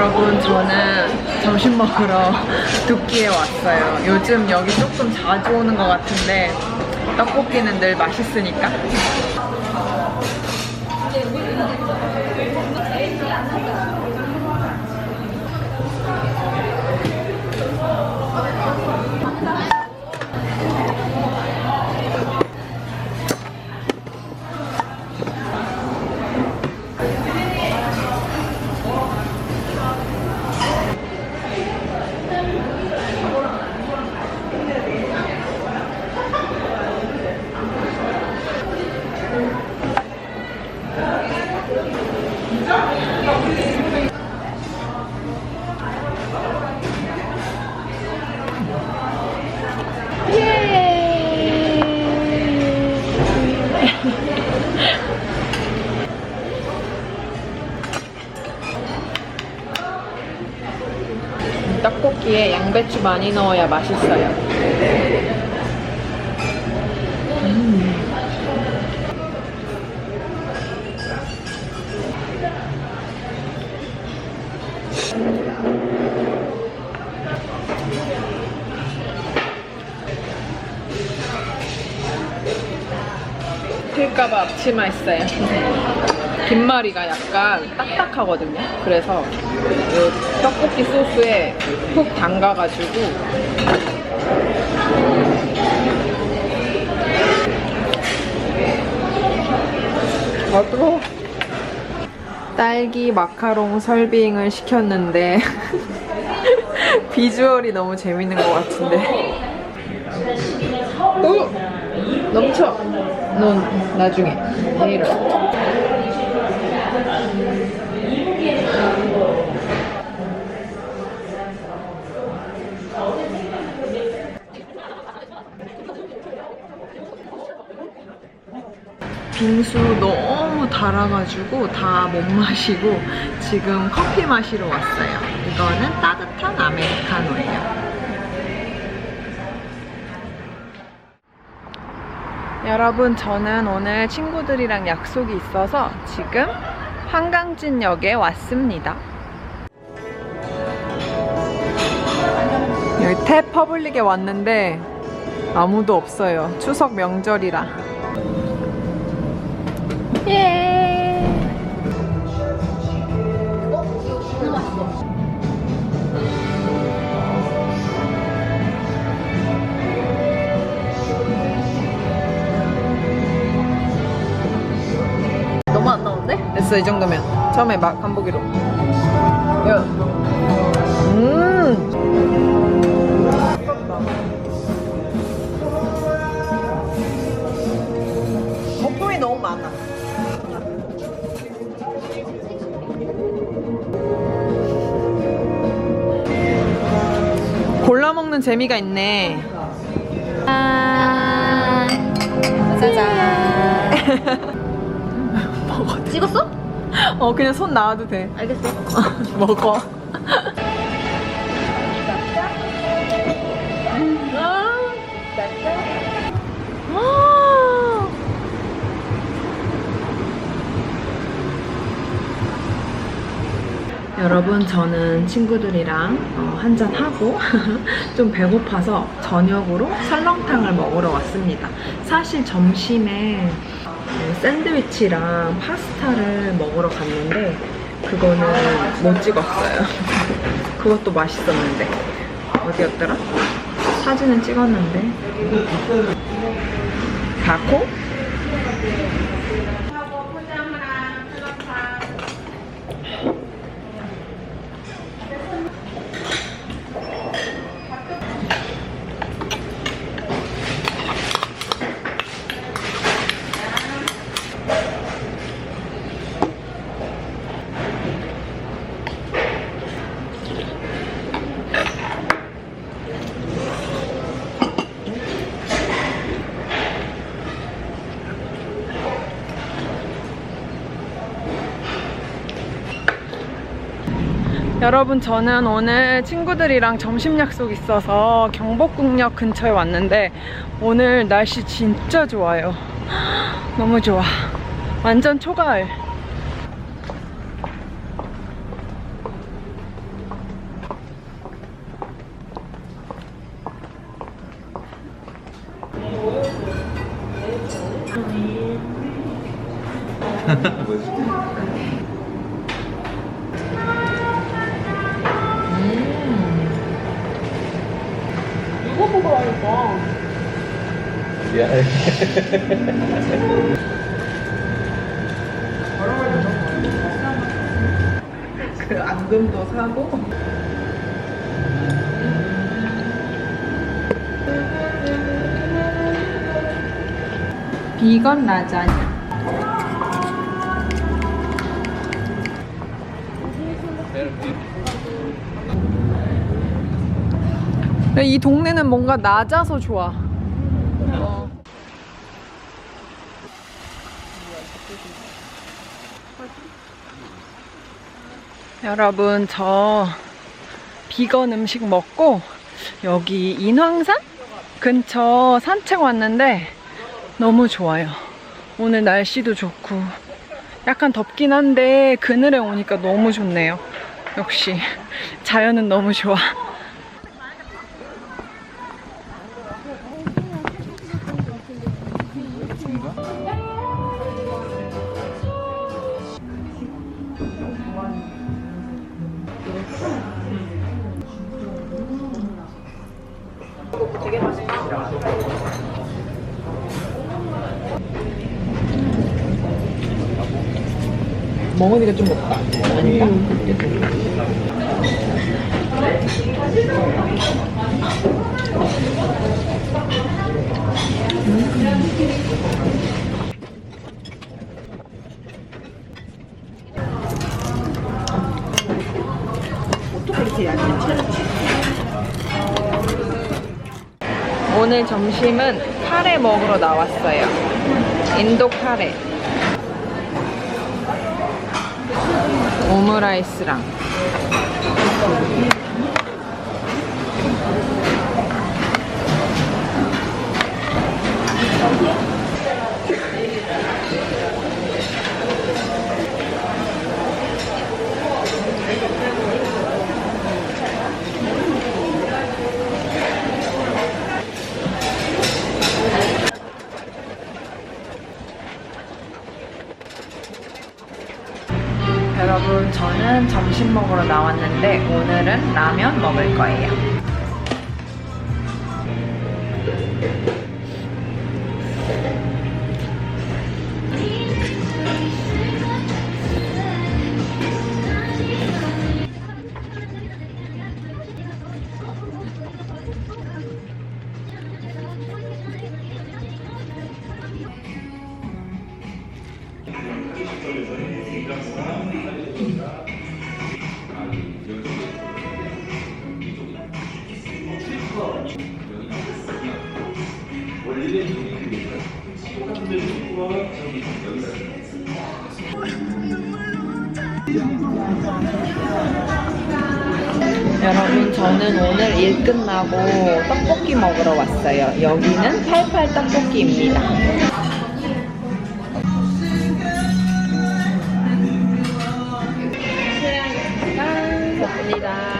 여러분 저는 점심 먹으러 두끼에 왔어요. 요즘 여기 조금 자주 오는 것 같은데 떡볶이는 늘 맛있으니까. 떡볶이에 양배추 많이 넣어야 맛있어요. 필까봐 앞치마 했어요. 김말이가 약간 딱딱하거든요. 그래서 이 떡볶이 소스에 푹 담가가지고 아 뜨거워. 딸기 마카롱 설빙을 시켰는데 비주얼이 너무 재밌는 것 같은데. 오! 넘쳐. 넌 나중에 내일 와. 빙수 너무 달아가지고 다 못 마시고 지금 커피 마시러 왔어요. 이거는 따뜻한 아메리카노예요. 여러분, 저는 오늘 친구들이랑 약속이 있어서 지금 한강진역에 왔습니다. 여기 태 퍼블릭에 왔는데 아무도 없어요. 추석 명절이라. 예. 처음에 막 간보기로 야. 음 거품이 너무 많아 골라 먹는 재미가 있네 짜잔. 찍었어? 어 그냥 손 놔도 돼 알겠어. 먹어 아. 여러분 저는 친구들이랑 어, 한잔 하고 좀 배고파서 저녁으로 설렁탕을 먹으러 왔습니다. 사실 점심에 어, 샌드위치랑 파스타를 먹으러 갔는데 그거는 못 찍었어요. 그것도 맛있었는데 어디였더라? 사진은 찍었는데 다코? 여러분 저는 오늘 친구들이랑 점심 약속 있어서 경복궁역 근처에 왔는데 오늘 날씨 진짜 좋아요. 너무 좋아. 완전 초가을. 미안해. 그 앙금도 사고. 비건 라자냐. 이 동네는 뭔가 낮아서 좋아. 어. 여러분 저 비건 음식 먹고 여기 인왕산 근처 산책 왔는데 너무 좋아요. 오늘 날씨도 좋고 약간 덥긴 한데 그늘에 오니까 너무 좋네요. 역시 자연은 너무 좋아. 먹으니까 좀 먹다. 아닌가? 오늘 점심은 카레 먹으러 나왔어요. 인도 카레. 오므라이스랑 점심 먹으러 나왔는데 오늘은 라면 먹을 거예요. 여러분 저는 오늘 일 끝나고 떡볶이 먹으러 왔어요. 여기는 88 떡볶이입니다. 감사합니다.